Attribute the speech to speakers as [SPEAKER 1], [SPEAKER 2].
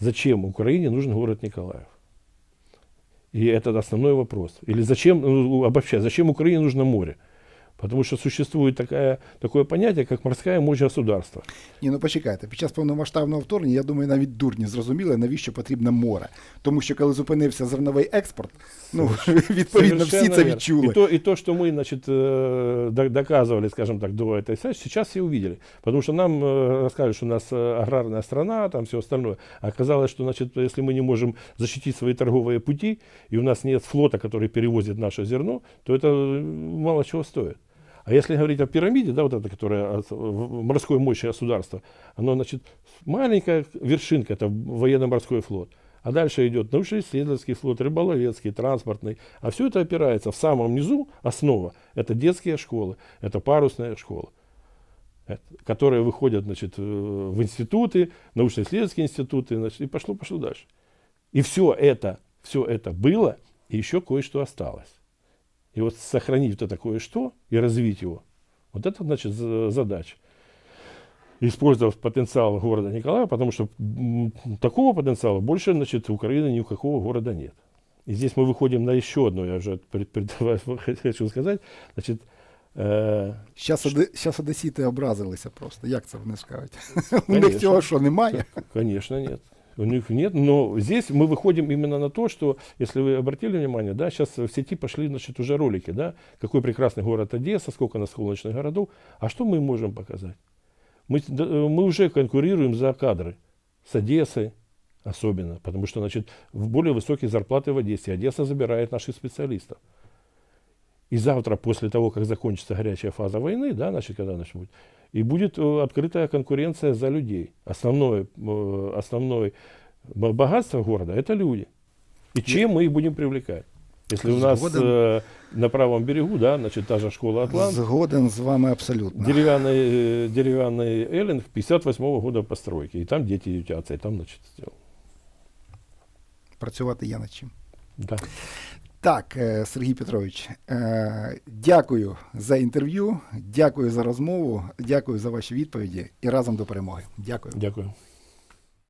[SPEAKER 1] зачем Украине нужен город Николаев? И это основной вопрос. Или зачем, ну, обобщая, зачем Украине нужно море? Потому что существует такая, такое понятие, как морская мощь государства.
[SPEAKER 2] Ні, ну почекайте, під час повномасштабного вторгнення, я думаю, навіть дурні зрозуміли, навіщо потрібно море. Тому що коли зупинився зерновий експорт, ну відповідно всі
[SPEAKER 1] Совершенно
[SPEAKER 2] це
[SPEAKER 1] верно.
[SPEAKER 2] відчули.
[SPEAKER 1] И то, и то, что мы, значит, э, до- доказывали, скажем так, до этой сессии, сейчас все увидели. Потому что нам э, рассказывали, что у нас э, аграрная страна, там все остальное. А оказалось, что, значит, если мы не можем защитить свои торговые пути, и у нас нет флота, который перевозит наше зерно, то это э, мало чего стоит. А если говорить о пирамиде, да, вот это, которая от морской мощи государства, оно, значит, маленькая вершинка, это военно-морской флот. А дальше идет научно-исследовательский флот, рыболовецкий, транспортный. А все это опирается в самом низу, основа, это детские школы, это парусная школа, которые выходят значит, э, в институты, научно-исследовательские институты, значит, и пошло, пошло дальше. И все это, все это было, и еще кое-что осталось. И вот сохранить вот это кое-что и развить его, вот это, значит, за- задача. Использовав потенциал города Николаева, потому что такого потенциала больше, значит, у Украины ни у какого города нет. И здесь мы выходим на еще одно, я уже пред- пред- хочу сказать, значит, э,
[SPEAKER 2] Щас, оде, щас одесіти образилися просто. Як це вони скажуть? У них цього що немає?
[SPEAKER 1] Конечно, нет. У них нет, но здесь мы выходим именно на то, что, если вы обратили внимание, да, сейчас в сети пошли, значит, уже ролики, да, какой прекрасный город Одесса, сколько у нас солнечных городов, а что мы можем показать? Мы, э, мы уже конкурируем за кадры с Одессой особенно, потому что, значит, в более высокие зарплаты в Одессе. Одесса забирает наших специалистов. И завтра, после того, как закончится горячая фаза войны, да, значит, когда значит, будет, и будет э, открытая конкуренция за людей. Основное, э, основное бо- богатство города – это люди. И чем мы их будем привлекать? Если у нас
[SPEAKER 2] Згоден.
[SPEAKER 1] э, на правом берегу, да, значит, та же школа «Атлант»,
[SPEAKER 2] Згоден з вами абсолютно.
[SPEAKER 1] деревянный, э, деревянный эллинг 58 года постройки. И там дети ютятся, и там, значит, сделал.
[SPEAKER 2] Працювати є над чим.
[SPEAKER 1] Да.
[SPEAKER 2] Так, е, Сергій Петрович, е, дякую за інтерв'ю, дякую за розмову, дякую за ваші відповіді і разом до перемоги. Дякую.
[SPEAKER 1] Дякую.